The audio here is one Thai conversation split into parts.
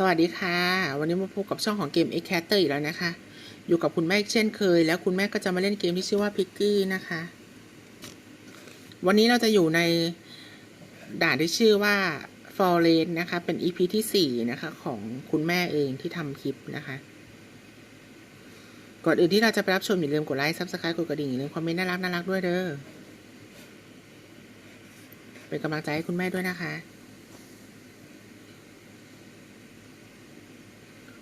สวัสดีค่ะ วันนี้มาพบกับช่องของเกม X Catter อีกแล้วนะคะ อยู่กับคุณแม่เช่นเคย แล้วคุณแม่ก็จะมาเล่นเกมที่ชื่อว่า Piggy นะคะ วันนี้เราจะอยู่ในด่านที่ชื่อว่า Forest นะคะ เป็น EP ที่ 4 นะคะ ของคุณแม่เองที่ทำคลิปนะคะ ก่อนอื่นที่เราจะไปรับชมอย่าลืมกดไลค์ Subscribe กดกระดิ่งอย่าลืมคอมเมนต์น่ารักน่ารักด้วยเด้อเป็นกำลังใจให้คุณแม่ด้วยนะคะ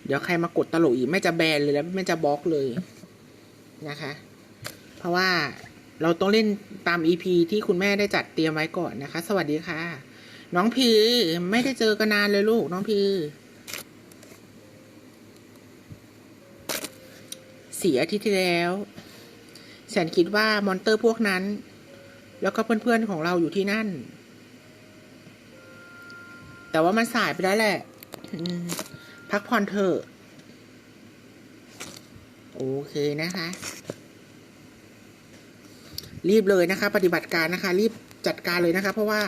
เดี๋ยวใครมากดตลกอีกแม่จะแบนเลยแล้วแม่จะบล็อกเลยนะคะ เพราะว่าเราต้องเล่นตาม EP ที่คุณแม่ได้จัดเตรียมไว้ก่อนนะคะ สวัสดีค่ะ น้องพีไม่ได้เจอกันนานเลยลูกน้องพีสี่อาทิตย์ที่แล้ว ฉันคิดว่ามอนเตอร์พวกนั้น แล้วก็เพื่อนๆของเราอยู่ที่นั่น แต่ว่ามันสายไปแล้วแหละ พักผ่อนเถอะ โอเคนะคะ รีบเลยนะคะ ปฏิบัติการนะคะ รีบจัดการเลยนะคะ เพราะว่า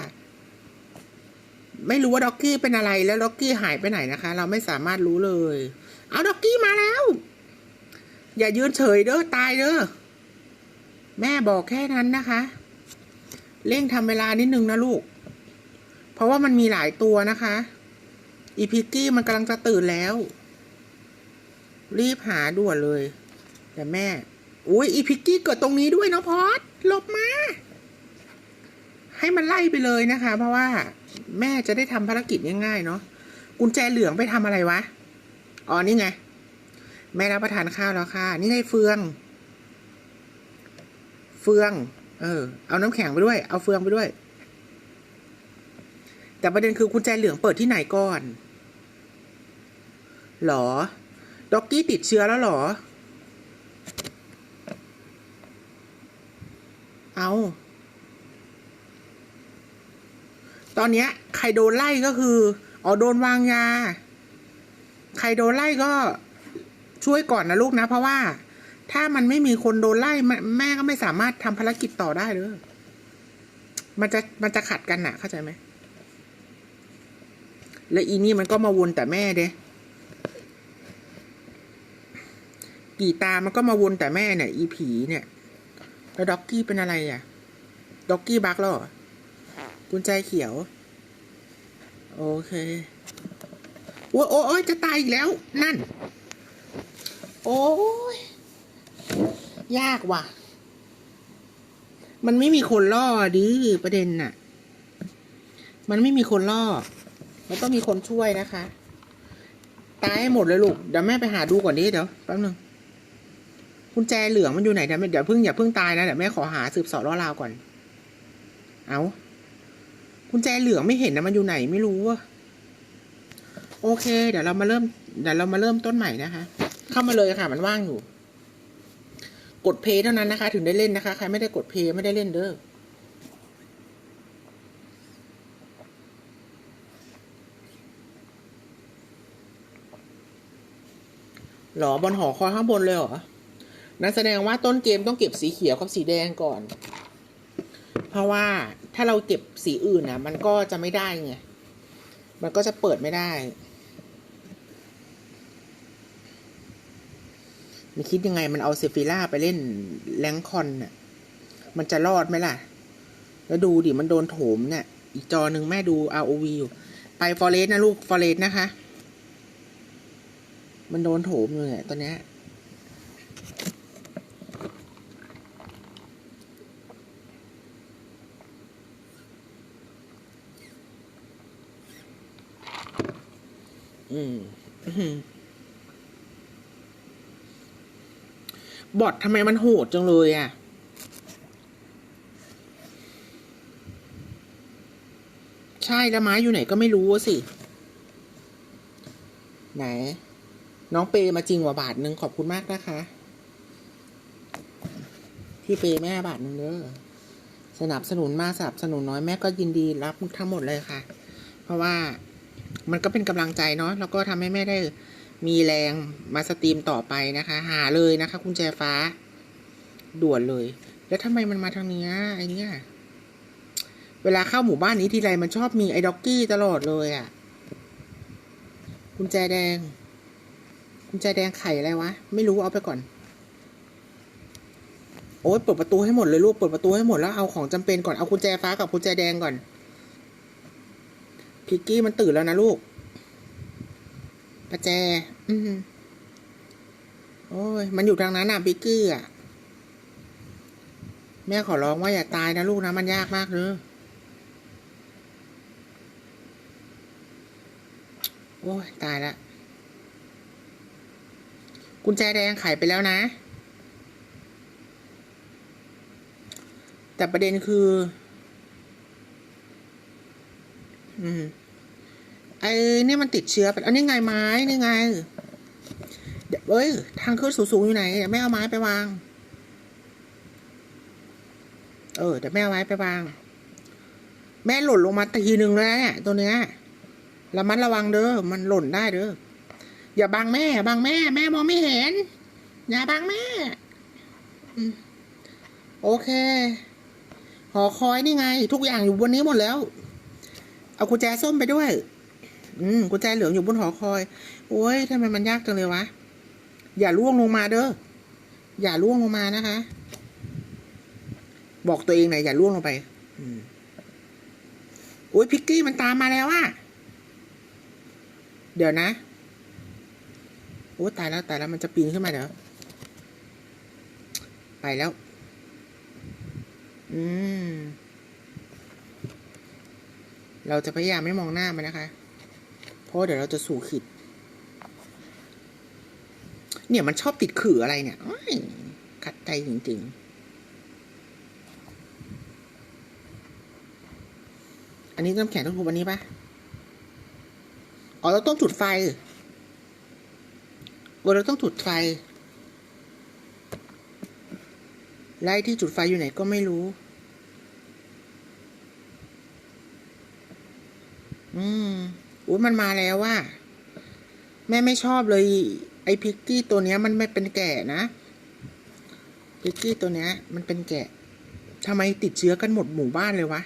ไม่รู้ว่าด็อกกี้เป็นอะไรแล้วด็อกกี้หายไปไหนนะคะ เราไม่สามารถรู้เลย เอาด็อกกี้มาแล้ว อย่ายืนเฉยเด้อตายเด้อแม่บอกแค่นั้นนะคะเร่งทำเวลานิดนึงนะลูก เพราะว่ามันมีหลายตัวนะคะ อีพิกกี้มันกำลังจะตื่นแล้ว รีบหาด่วนเลย แต่แม่ อุ้ยอีพิกกี้เกิดตรงนี้ด้วยเน้องพอดหลบมา ให้มันไล่ไปเลยนะคะ เพราะว่า แม่จะได้ทำภารกิจง่ายๆเนาะกุญแจเหลืองไปทำอะไรวะ อ๋อนี่ไง แม่รับประทานข้าวแล้วค่ะ นี่ไงเฟือง เฟือง เออ เอาน้ำแข็งไปด้วย เอาเฟืองไปด้วยแต่ประเด็นคือกุญแจเหลืองเปิดที่ไหนก่อน หรอ ด็อกกี้ติดเชื้อแล้วหรอ เอาตอนเนี้ย ใครโดนไล่ก็คือ อ๋อโดนวางยา ใครโดนไล่ก็ช่วยก่อนนะลูกนะ เพราะว่า ถ้ามันไม่มีคนโดนไล่แม่ก็ไม่สามารถทำภารกิจต่อได้เลยมันจะมันจะขัดกันนะเข้าใจไหม แล้วอีนี่มันก็มาวนแต่แม่เด้ กี่ตามันก็มาวนแต่แม่เนี่ย อีผีเนี่ย แล้วด็อกกี้เป็นอะไรอะ ด็อกกี้บักแล้วเหรอกุญแจเขียว โอเคโอ้ยโอ้ยจะตายอีกแล้ว นั่น โอ้ยยากว่ะ มันไม่มีคนล่อดิประเด็นน่ะ มันไม่มีคนล่อ มันต้องมีคนช่วยนะคะ ตายให้หมดเลยลูก เดี๋ยวแม่ไปหาดูก่อนดิเดี๋ยวแป๊บนึง กุญแจเหลืองมันอยู่ไหนเดี๋ยวเดี๋ยวพิ่งอย่าเพิ่งตายนะเดี๋ยวแม่ขอหาสืบสอบล่อราวก่อน เอากุญแจเหลืองไม่เห็นนะมันอยู่ไหนไม่รู้อะโอเค เดี๋ยวเรามาเริ่มเดี๋ยวเรามาเริ่มต้นใหม่นะคะ เข้ามาเลยค่ะ มันว่างอยู่ กดเพย์เท่านั้นนะคะ ถึงได้เล่นนะคะใครไม่ได้กดเพย์ไม่ได้เล่นเด้อหรอบนหอคอยข้างบนเลยเหรอ นั่นแสดงว่าต้นเกมต้องเก็บสีเขียวกับสีแดงก่อน เพราะว่าถ้าเราเก็บสีอื่นนะมันก็จะไม่ได้ไง มันก็จะเปิดไม่ได้มันคิดยังไงมันเอาเซฟิล่าไปเล่นแรงคอนน่ะ มันจะรอดไหมล่ะ แล้วดูดิมันโดนโถมเนี่ย อีกจอหนึ่งแม่ดู ROV อยู่ ไปฟอเรสนะลูกฟอเรสนะคะ มันโดนโถมอยู่เนี่ยตอนเนี้ย อืมบอททำไมมันโหดจังเลยอะ ใช่แล้วไม้อยู่ไหนก็ไม่รู้สิ ไหน น้องเปมาจริงว่าบาทหนึ่งขอบคุณมากนะคะ ที่เปแม่บาทหนึ่งเด้อสนับสนุนมากสนับสนุนน้อยแม่ก็ยินดีรับทั้งหมดเลยค่ะ เพราะว่า มันก็เป็นกำลังใจเนาะแล้วก็ทำให้แม่ได้มีแรงมาสตรีมต่อไปนะคะ หาเลยนะคะคุณแจฟ้า ด่วนเลย แล้วทำไมมันมาทางเนี้ยไอเนี้ยเวลาเข้าหมู่บ้านนี้ทีไรมันชอบมีไอ้ด็อกกี้ตลอดเลยอะ่ะกุญแจแดงกุญแจแดงไข่อะไรวะ ไม่รู้เอาไปก่อน โอ้ยเปิดประตูให้หมดเลยลูกเปิดประตูให้หมดแล้วเอาของจำเป็นก่อนเอากุญแจฟ้ากับกุญแจแดงก่อน พิกกี้มันตื่นแล้วนะลูกประแจ อืมโอ้ย มันอยู่ทางนั้นอะพิกกี้อะ แม่ขอร้องว่าอย่าตายนะลูกนะ มันยากมากเลยโอ้ย ตายละกุญแจแดงไขไปแล้วนะ แต่ประเด็นคือ อืมไอ้เนี่ยมันติดเชื้อไปอันนี้ไงไม้นี่ไง เดี๋ยวเอ้ย ทางขึ้นสูงๆอยู่ไหนเดี๋ยวแม่เอาไม้ไปวาง เออเดี๋ยวแม่เอาไม้ไปวาง แม่หล่นลงมาทีหนึ่งแล้วเนี่ยตัวเนี้ยระมัดระวังเด้อมันหล่นได้เด้ออย่าบังแม่บังแม่ แม่มองไม่เห็น อย่าบังแม่โอเค หอคอยนี่ไง ทุกอย่างอยู่บนนี้หมดแล้ว เอากุญแจส้มไปด้วย อืมกุญแจเหลืองอยู่บนหอคอย โอ้ยทำไมมันยากจังเลยวะ อย่าล่วงลงมาเด้อ อย่าล่วงลงมานะคะ บอกตัวเองหน่อยอย่าล่วงลงไป อืมโอ้ยพิกกี้มันตามมาแล้วอะเดี๋ยวนะ โอ้ตายแล้วตายแล้วมันจะปีนขึ้นมาเดี๋ยวไปแล้ว อืม เราจะพยายามไม่มองหน้ามันนะคะ เพราะเดี๋ยวเราจะสู่ขิด เนี่ยมันชอบติดขื่ออะไรเนี่ยอขัดใจจริงๆ อันนี้น้ำแข็งต้องทุบอันนี้ปะอ๋อเราต้องจุดไฟเราต้องจุดไฟไล่ที่จุดไฟอยู่ไหนก็ไม่รู้ อืมอุ้มันมาแล้วว่า แม่ไม่ชอบเลย ไอ้พิกกี้ตัวเนี้ย มันไม่เป็นแก่นะ พิกกี้ตัวเนี้ย มันเป็นแกะทำไมติดเชื้อกันหมดหมู่บ้านเลยวะ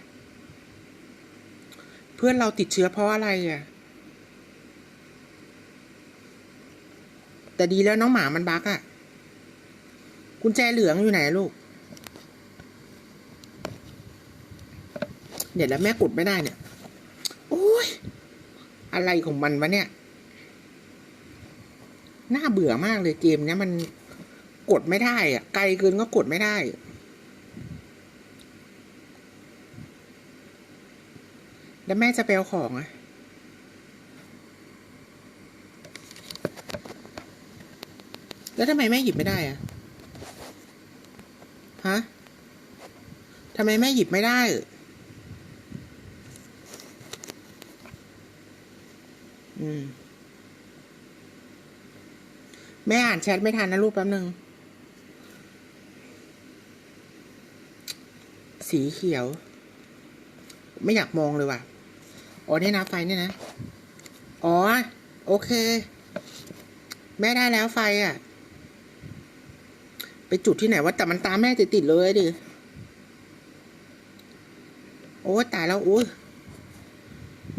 เพื่อนเราติดเชื้อเพราะอะไรอะ แต่ดีแล้วน้องหมามันบักอะกุญแจเหลืองอยู่ไหนลูก เดี๋ยวแล้วแม่กดไม่ได้เนี่ย อะไรของมันวะเนี่ย น่าเบื่อมากเลยเกมเนี้ยมันกดไม่ได้อะไกลเกินก็กดไม่ได้แล้วแม่จะไปเอาของอะแล้วทำไมแม่หยิบไม่ได้อะฮะทำไมแม่หยิบไม่ได้ อืม แม่อ่านแชทไม่ทันนะลูกแป๊บนึงสีเขียว ไม่อยากมองเลยว่ะ อ๋อนี่นะไฟนี่นะ อ๋อ โอเค แม่ได้แล้วไฟอะ ไปจุดที่ไหนวะแต่มันตามแม่ติดติดๆเลยดิ โอ้ตายแล้วอุ้ย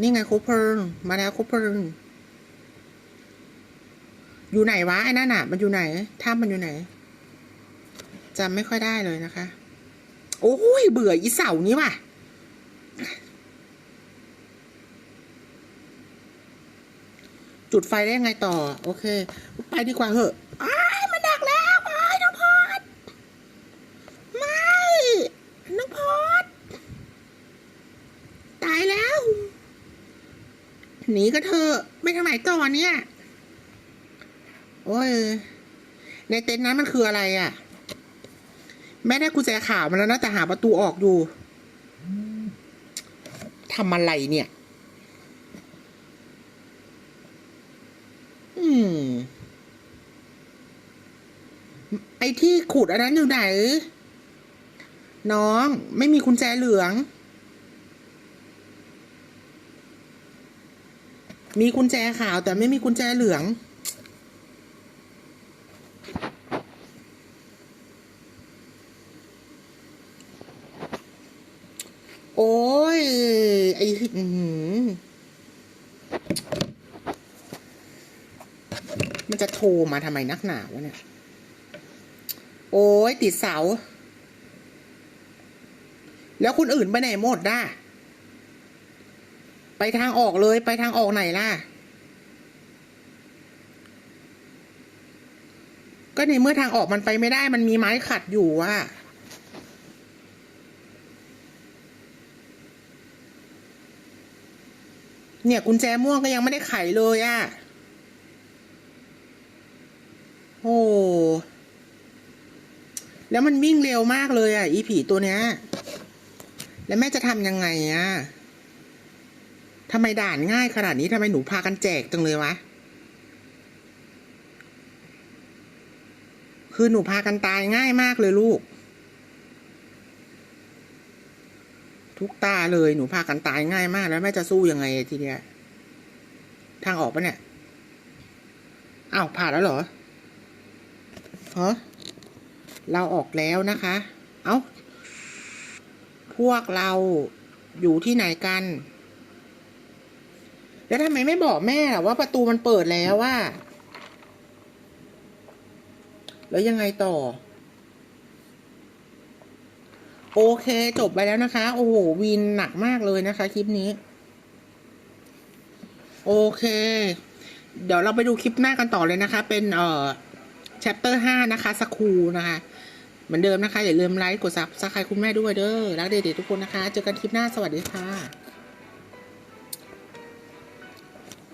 นี่ไงคบเพลิงมาแล้วคบเพลิง อยู่ไหนวะไอ้นั่นน่ะ มันอยู่ไหนถ้ำมันอยู่ไหนจำไม่ค่อยได้เลยนะคะ โอ้ยเบื่ออีเสานี้ว่ะ จุดไฟได้ยังไงต่อ โอเค ไปดีกว่าเหอะอ้ายมันดักแล้วอ้น้องพอดไม่น้องพอดตายแล้ว หนีก็เถอไม่ทางไหนต่อเนี่ย โอ้ย ในเต็นท์นั้นมันคืออะไรอะ่ะ แม่ได้กุญแจขาวมาแล้วนะแต่หาประตูออกอยู่ทำอะไรเนี่ย อืม ไอ้ที่ขุดอันนั้นอยู่ไหน น้องไม่มีกุญแจเหลือง มีกุญแจขาวแต่ไม่มีกุญแจเหลือง โอ้ย ไอ้อื้อหือจะโทรมาทำไมนักหนาวะเนี่ย โอ้ยติดเสา แล้วคนอื่นไปไหนหมดด่ะไปทางออกเลยไปทางออกไหนล่ะ ก็ในเมื่อทางออกมันไปไม่ได้มันมีไม้ขัดอยู่อะ เนี่ยกุญแจม่วงก็ยังไม่ได้ไขเลยอะโอ้ แล้วมันวิ่งเร็วมากเลยอะอีผีตัวเนี้ย แล้วแม่จะทำยังไงอะทำไมด่านง่ายขนาดนี้ทำไมหนูพากันแจกจังเลยวะ คือหนูพากันตายง่ายมากเลยลูก ทุกตาเลยหนูพากันตายง่ายมาก แล้วแม่จะสู้ยังไงทีเนี้ยทางออกปะเนี่ยอ้าวผ่านแล้วเหรอฮะเราออกแล้วนะคะ เอ้า พวกเราอยู่ที่ไหนกัน แล้วทำไมไม่บอกแม่ล่ะว่าประตูมันเปิดแล้วว่า แล้วยังไงต่อ โอเค จบไปแล้วนะคะ โอ้โหวินหนักมากเลยนะคะ คลิปนี้ โอเค เดี๋ยวเราไปดูคลิปหน้ากันต่อเลยนะคะ เป็นเอ่อ chapter ห้านะคะสคูนะคะเหมือนเดิมนะคะ อย่าลืมไลค์กดซับสไครต์คุณแม่ด้วยเด้อรักเด็กๆทุกคนนะคะ เจอกันคลิปหน้าสวัสดีค่ะ